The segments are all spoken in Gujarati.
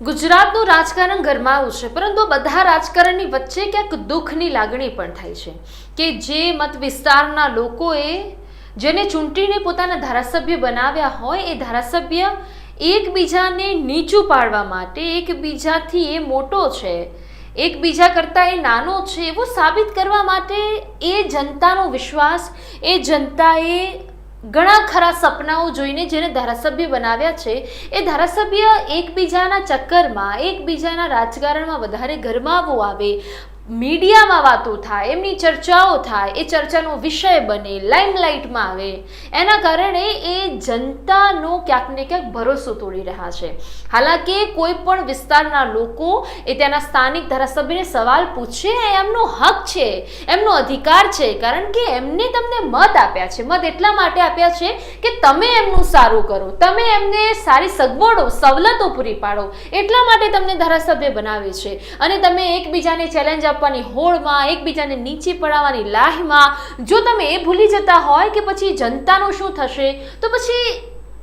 ગુજરાતનું રાજકારણ ગરમાવું છે, પરંતુ બધા રાજકારણની વચ્ચે ક્યાંક દુઃખની લાગણી પણ થાય છે કે જે મત વિસ્તારના લોકોએ જેને ચૂંટીને પોતાના ધારાસભ્ય બનાવ્યા હોય, એ ધારાસભ્ય એકબીજાને નીચું પાડવા માટે એકબીજાથી એ મોટો છે, એકબીજા કરતાં એ નાનો છે, એવું સાબિત કરવા માટે એ જનતાનો વિશ્વાસ, એ જનતાએ ઘણા ખરા સપનાઓ જોઈને જેને ધારાસભ્ય બનાવ્યા છે, એ ધારાસભ્ય એકબીજાના ચક્કરમાં, એકબીજાના રાજકારણમાં વધારે ગરમાવો આવે. મીડિયામાં વાતો થાય, એમની ચર્ચાઓ થાય, એ ચર્ચાનો વિષય બને લાઇમલાઇટમાં આવે. એના કારણે એ જનતાનો ક્યાંક ને ક્યાંક ભરોસો તોડી રહ્યા છે. હાલાકી કોઈ પણ વિસ્તારના લોકો એ ત્યાંના સ્થાનિક ધારાસભ્યને સવાલ પૂછે, એ એમનો હક છે, એમનો અધિકાર છે, કારણ કે એમને તમને મત આપ્યા છે. મત એટલા માટે આપ્યા છે કે તમે એમનું સારું કરો, તમે એમને સારી સગવડો, સવલતો પૂરી પાડો. એટલા માટે તમને ધારાસભ્ય બનાવે છે. અને તમે એકબીજાને ચેલેન્જ આપવાની હોડમાં એકબીજાને નીચે પડાવવાની લાહીમાં. જો તમે એ ભૂલી જતા હોય કે પછી જનતાનું શું થશે, તો પછી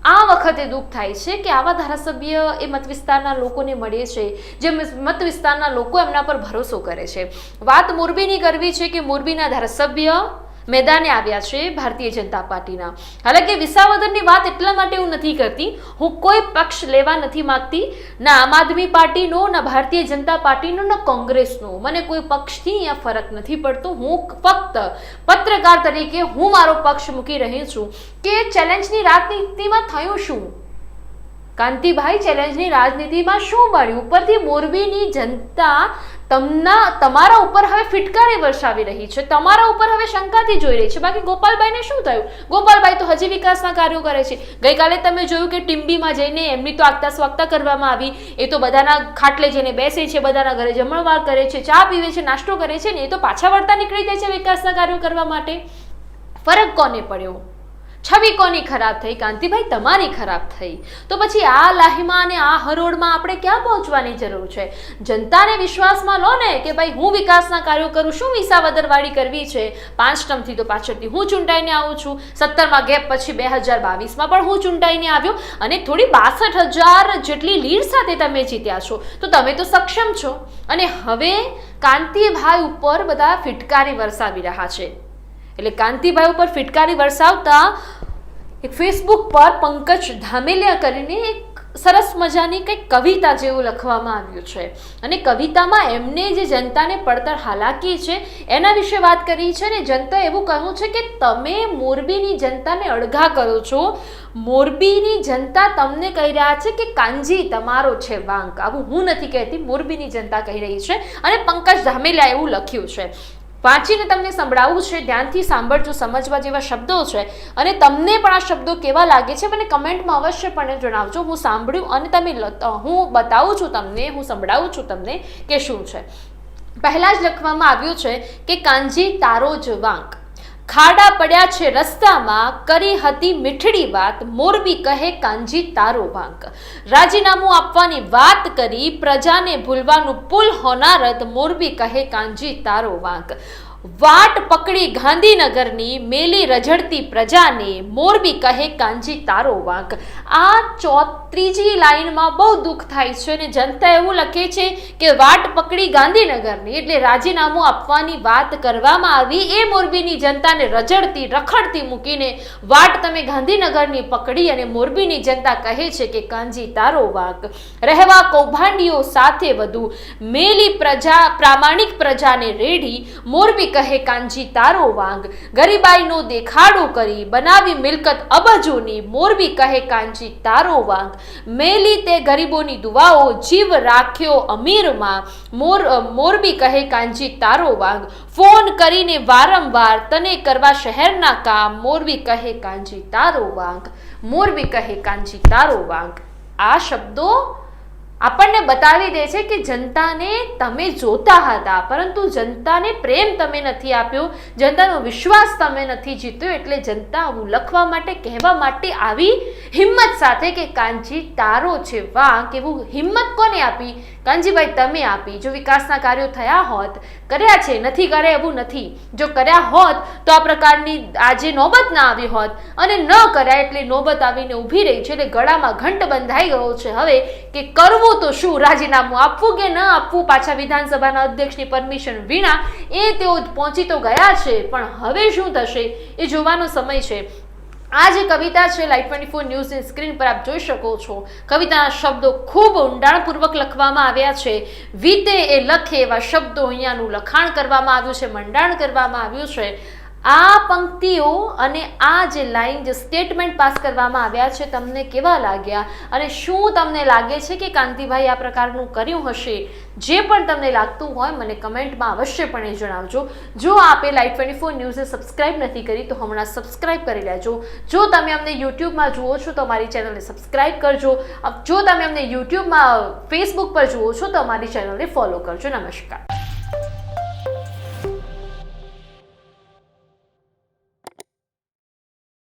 આ વખતે દુઃખ થાય છે કે આવા ધારાસભ્ય એ મત વિસ્તારના લોકોને મળે છે, જે મત વિસ્તારના લોકો એમના પર ભરોસો કરે છે. વાત મોરબીની કરવી છે કે મોરબીના ધારાસભ્ય મેદાને આવ્યા છે ભારતીય જનતા પાર્ટીના. હાલાકી વિસાવદરની વાત એટલા માટે હું નથી કરતી. હું કોઈ પક્ષ લેવા નથી માંગતી. ના આમ આદમી પાર્ટીનો, ના ભારતીય જનતા પાર્ટીનો, ના કોંગ્રેસનો. મને કોઈ પક્ષથી અહીંયા ફરક નથી પડતો. હું ફક્ત પત્રકાર તરીકે હું મારો પક્ષ મૂકી રહી છું કે ચેલેન્જની રાજનીતિમાં થયું શું? કાંતિભાઈ ચેલેન્જની રાજનીતિમાં શું મળ્યું? ઉપરથી મોરબીની જનતા તમના, તમારા ઉપર હવે ફિટકારી વરસાવી રહી છે. તમારા ઉપર હવે શંકાથી જોઈ રહી છે. બાકી ગોપાલભાઈને શું થયું? ગોપાલભાઈ તો હજી વિકાસના કાર્યો કરે છે. ગઈકાલે તમે જોયું કે ટીમ્બીમાં જઈને એમની તો આગતા સ્વાગતા કરવામાં આવી. એ તો બધાના ખાટલે જઈને બેસે છે, બધાના ઘરે જમણવાર કરે છે, ચા પીવે છે, નાસ્તો કરે છે ને એ તો પાછા વળતા નીકળી જાય છે વિકાસના કાર્યો કરવા માટે. ફરક કોને પડ્યો? છબી કોની ખરાબ થઈ? કાંતિભાઈ, તમારી ખરાબ થઈ. તો પછી આ લાહીમાં અને આ હરોળમાં આપણે ક્યાં પહોંચવાની જરૂર છે? જનતાને વિશ્વાસમાં લો ને કે ભાઈ, હું વિકાસના કાર્યો કરું, શું વિસાવદરવાળી કરવી છે? પાંચ ટર્મથી તો પાછળથી હું ચૂંટાઈને આવું છું. સત્તરમાં ગેપ પછી બે હજાર બાવીસમાં પણ હું ચૂંટાઈને આવ્યો. અને થોડી બાસઠ હજાર જેટલી લીડ સાથે તમે જીત્યા છો. તો તમે તો સક્ષમ છો. અને હવે કાંતિભાઈ ઉપર બધા ફિટકારી વરસાવી રહ્યા છે. એટલે કાંતિભાઈ ઉપર ફિટકારી વરસાવતા એક ફેસબુક પર પંકજ ધામેલિયા કરીને એક સરસ મજાની કંઈક કવિતા જેવું લખવામાં આવ્યું છે. અને કવિતામાં એમને જે જનતાને પડતર હાલાકી છે, એના વિશે વાત કરી છે ને જનતા એવું કહ્યું છે કે તમે મોરબીની જનતાને અળઘા કરો છો. મોરબીની જનતા તમને કહી રહ્યા છે કે કાંજી તમારો છે વાંક. આવું હું નથી કહેતી, મોરબીની જનતા કહી રહી છે અને પંકજ ધામેલિયા એવું લખ્યું છે. વાંચીને તમને સંભળાવવું છે, ધ્યાનથી સાંભળજો, સમજવા જેવા શબ્દો છે અને તમને પણ આ શબ્દો કેવા લાગે છે મને કમેન્ટમાં અવશ્યપણે જણાવજો. હું સાંભળ્યું અને તમે હું બતાવું છું તમને, હું સંભળાવું છું તમને કે શું છે. પહેલાં જ લખવામાં આવ્યું છે કે કાંજી તારો જ વાંક. ખાડા પડ્યા છે રસ્તામાં, કરી હતી મીઠડી વાત, મોરબી કહે કાંજી તારો વાંક રાજીનામું આપવાની વાત કરી, પ્રજાને ભૂલવાનું પુલ હોનારત, મોરબી કહે કાંજી તારો વાંક. વાટ પકડી ગાંધીનગરની મેલી રજડતી પ્રજાને મોરબી કહે કાંજી તારો વાંક. આ ચો ત્રીજી લાઈનમાં બહુ દુઃખ થાય છે અને જનતા એવું લખે છે કે વાટ પકડી ગાંધીનગરની એટલે રાજીનામું આપવાની વાત કરવામાં આવી એ મોરબીની જનતાને રજડતી, રખડતી મૂકીને વાટ તમે ગાંધીનગરની પકડી અને મોરબીની જનતા કહે છે કે કાંજી તારો વાંક. રહેવા કૌભાંડીઓ સાથે વધુ. મેલી પ્રજા, પ્રામાણિક પ્રજાને રેડી. મોરબી કહે કાંજી તારો વાંગ. ગરીબાઈનો દેખાડો કરી બનાવી મિલકત અબજોની. મોરબી કહે કાંજી તારો વાંગ. મેલી તે ગરીબોની દુવાઓ જીવ રાખ્યો અમીરમાં. મોર મોરબી કહે કાંજી તારો વાંગ. ફોન કરીને વારંવાર તને કરવા શહેરના કામ. મોરબી કહે કાંજી તારો વાંગ. મોરબી કહે કાંજી તારો વાંગ. આ શબ્દો આપણને બતાવી દે છે કે જનતાને તમે જોતા હતા, પરંતુ જનતાને પ્રેમ તમે નથી આપ્યો, જનતાનો વિશ્વાસ તમે નથી જીત્યો, એટલે જનતા હું લખવા માટે, કહેવા માટે આવી હિંમત સાથે કે કાનજી તારો છે વાંક, એવું હિંમત કોને આપી? કાંજીભાઈ તમે આપી, જો વિકાસના કાર્યો થયા હોત, કર્યા છે, નથી કર્યા એવું નથી. જો કર્યા હોત, તો આ પ્રકારની આજે નોબત ના આવી હોત. અને ન કર્યા એટલે નોબત આવીને ઊભી રહી છે, એટલે ગળામાં ઘંટ બંધાઈ ગયો છે. હવે કે કરવું તો શું, રાજીનામું આપવું કે ન આપવું? પાછા વિધાનસભાના અધ્યક્ષની પરમિશન વિના એ તેઓ પહોંચી તો ગયા છે. પણ હવે શું થશે? એ જોવાનો સમય છે. આ જે કવિતા છે લાઈવ ટ્વેન્ટી ફોર ન્યૂઝની સ્ક્રીન પર આપ જોઈ શકો છો. કવિતાના શબ્દો ખૂબ ઊંડાણપૂર્વક લખવામાં આવ્યા છે. વીતે એ લખે એવા શબ્દો અહીંયાનું લખાણ કરવામાં આવ્યું છે, મંડાણ કરવામાં આવ્યું છે. આ પંક્તિઓ અને આ જે લાઈન, જે સ્ટેટમેન્ટ પાસ કરવામાં આવ્યા છે, તમને કેવા લાગ્યા? અને શું તમને લાગે છે કે કાંતિભાઈ આ પ્રકારનું કર્યું હશે? જે પણ તમને લાગતું હોય, મને કમેન્ટમાં અવશ્યપણે જણાવજો. જો આપે લાઈવ ટ્વેન્ટી ફોર ન્યૂઝે સબસ્ક્રાઇબ નથી કરી, તો હમણાં સબસ્ક્રાઇબ કરી લેજો. જો તમે અમને યુટ્યુબમાં જુઓ છો, તો અમારી ચેનલને સબસ્ક્રાઇબ કરજો. જો તમે અમને યુટ્યુબમાં, ફેસબુક પર જુઓ છો, તો અમારી ચેનલને ફોલો કરજો. નમસ્કાર.